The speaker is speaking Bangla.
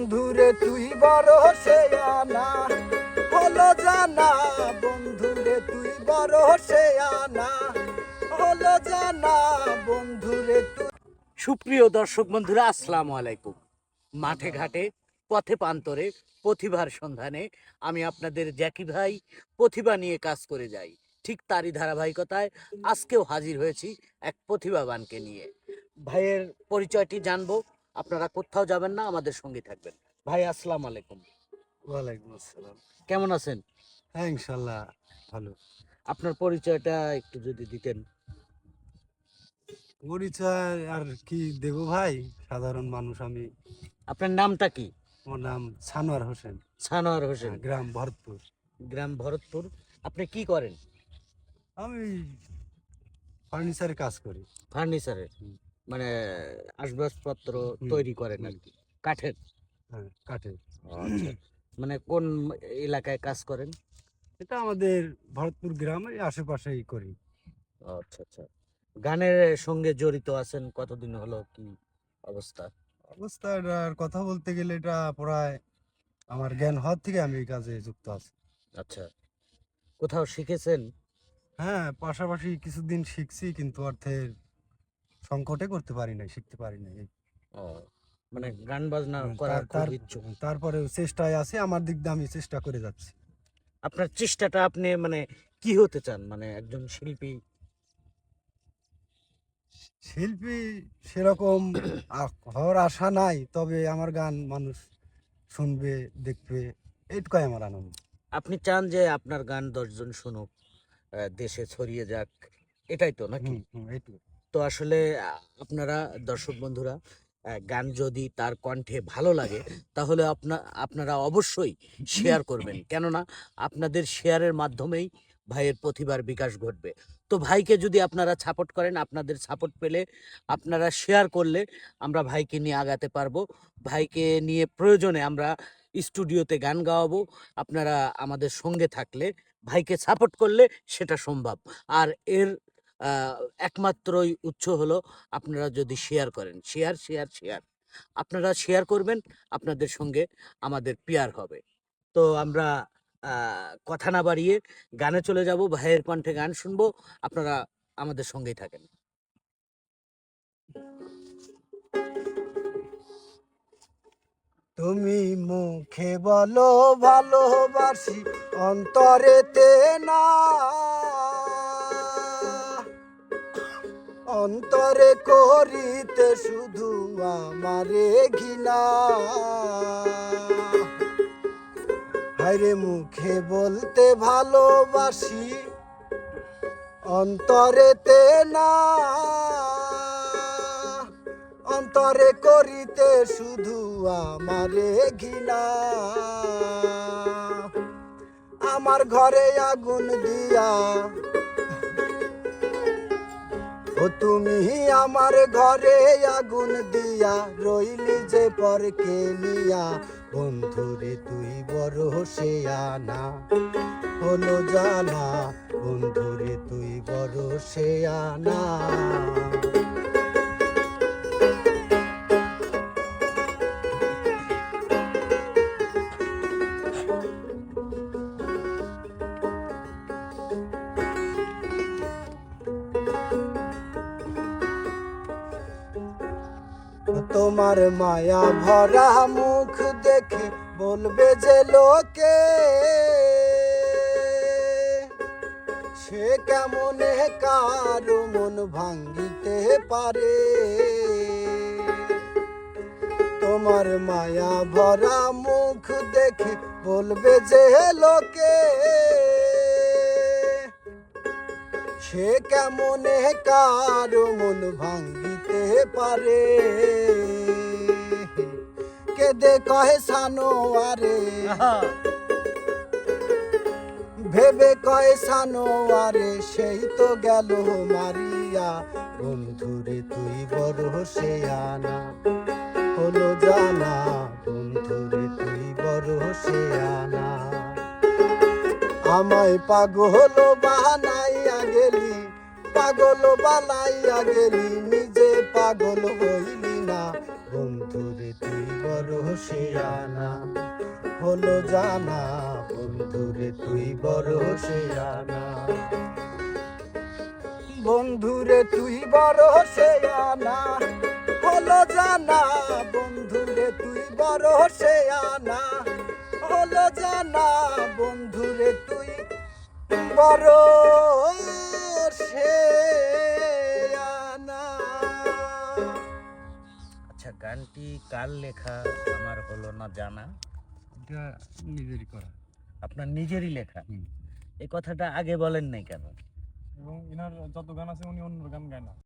বন্ধুরে, তুই বড় সে আনা। হলো জানা, বন্ধুরে, তুই বড় সে আনা। হলো জানা, বন্ধুরে, তুই সুপ্রিয় দর্শক বন্ধুরা, আসসালামু আলাইকুম। মাঠে ঘাটে, পথে পান্তরে প্রতিভার সন্ধানে আমি আপনাদের জ্যাকি ভাই প্রতিভা নিয়ে কাজ করে যাই। ঠিক তারই ধারাবাহিকতায় আজকেও হাজির হয়েছি এক প্রতিভাবানকে নিয়ে। ভাইয়ের পরিচয়টি জানব। আপনারা কোথাও যাবেন না আমাদের সঙ্গে থাকবেন। ভাই আসসালামু আলাইকুম। ওয়ালাইকুম আসসালাম। কেমন আছেন? হ্যাঁ ইনশাল্লাহ ভালো। আপনার পরিচয়টা একটু যদি দিতেন। পরিচয় আর কি দেব ভাই? সাধারণ মানুষ আমি। আপনার নামটা কি? আমার নাম সানোয়ার হোসেন। সানোয়ার হোসেন। গ্রাম ভরতপুর। গ্রাম ভরতপুর। আপনি কি করেন? আমি ফার্নিচারের কাজ করি। ফার্নিচারের। মানে আসবাবপত্র তৈরি করেন আর। কি। কাঠের। হ্যাঁ কাঠে আচ্ছা। মানে কোন এলাকায় কাজ করেন? এটা আমাদের ভরতপুর গ্রামের আশেপাশেই করি। আচ্ছা আচ্ছা। গানের সঙ্গে জড়িত আছেন কতদিন হলো কি অবস্থা? অবস্থার কথা বলতে গেলে এটা প্রায় আমার জ্ঞান হওয়ার থেকে আমি এই কাজে যুক্ত আছি। আচ্ছা। কোথাও শিখেছেন? হ্যাঁ পাশাপাশি কিছুদিন শিখছি কিন্তু অর্থের সংকটে করতে পারি নাই শিখতে পারি নাই। মানে গান বাজনা করার তার- তারপরে চেষ্টায় আছে আমার দিক দিয়ে আমি চেষ্টা করে যাচ্ছি। আপনার চেষ্টাটা আপনি মানে কি হতে চান? মানে একজন শিল্পী? শিল্পী সেরকম হওয়ার আশা নাই তবে আমার গান মানুষ শুনবে দেখবে এইটুকাই আমার আনন্দ। আপনি চান যে আপনার গান দশজন শুনুক দেশে ছড়িয়ে যাক এটাই তো নাকি? এইটুকু তো আসলে আপনারা দর্শক বন্ধুরা গান যদি তার কণ্ঠে ভালো লাগে, তাহলে আপনা, আপনারা অবশ্যই শেয়ার করবেন। কেননা, আপনাদের শেয়ারের মাধ্যমেই ভাইয়ের প্রতিভার বিকাশ ঘটবে। তো ভাইকে যদি আপনারা সাপোর্ট করেন, আপনাদের সাপোর্ট পেলে আপনারা শেয়ার করলে আমরা ভাইকে নিয়ে আগাতে পারব। ভাইকে নিয়ে প্রয়োজনে আমরা স্টুডিওতে গান গাওয়াবো। আপনারা আমাদের সঙ্গে থাকলে ভাইকে সাপোর্ট করলে সেটা সম্ভব। আর এর একমাত্রই উৎস হলো আপনারা যদি শেয়ার করেন। শেয়ার শেয়ার শেয়ার আপনারা শেয়ার করবেন, আপনাদের সঙ্গে আমাদের পেয়ার হবে। তো আমরা কথা না বাড়িয়ে গানে চলে যাব, ভাইয়ের কণ্ঠে গান শুনব, আপনারা আমাদের সঙ্গেই থাকেন। তুমি মুখে বলো, ভালোবাসি, অন্তরেতে না। অন্তরে করিতে শুধু আমারে ঘৃণা। হায়রে মুখে বলতে ভালোবাসি, অন্তরেতে না। অন্তরে করিতে শুধু আমারে ঘৃণা। আমার ঘরে আগুন দিয়া ও তুমি আমার ঘরে আগুন দিয়া রইলি যে পরকে নিয়া। বন্ধুরে তুই বড় আনা হলো জানা। বন্ধুরে তুই বড় সে তোমার মায়া ভরা মুখ দেখে বলবে যে লোকে, সে কেমনে কারও মন ভাঙ্গিতে পারে? তোমার মায়া ভরা মুখ দেখে বলবে যে লোকে, সে কেমনে কারও মন ভাঙ্গিতে পারে? কেদে কহে সানোয়ারে ভেবে কয় সানোয়ারে সেই তো গেল মারিয়া। বন্ধুরে তুই বড় সে আনা হলো জানা বন্ধুরে তুই বড় সে আনা আমায় পাগল বানাইয়া গেলি পাগল বানাইয়া গেলি নিজে পাগল হইলি। শেয়ানা, হলো জানা বন্ধুরে তুই বড় শেয়ানা। বন্ধুরে তুই বড় শেয়ানা, হলো জানা বন্ধুরে তুই বড় শেয়ানা। হলো জানা বন্ধুরে তুই বড় কার লেখা আমার হলো না জানা? এটা নিজেরই করা। আপনার নিজেরই লেখা? এই কথাটা আগে বলেন নাই কেন? এবং এনার যত গান আছে উনি অন্য গান গায় না।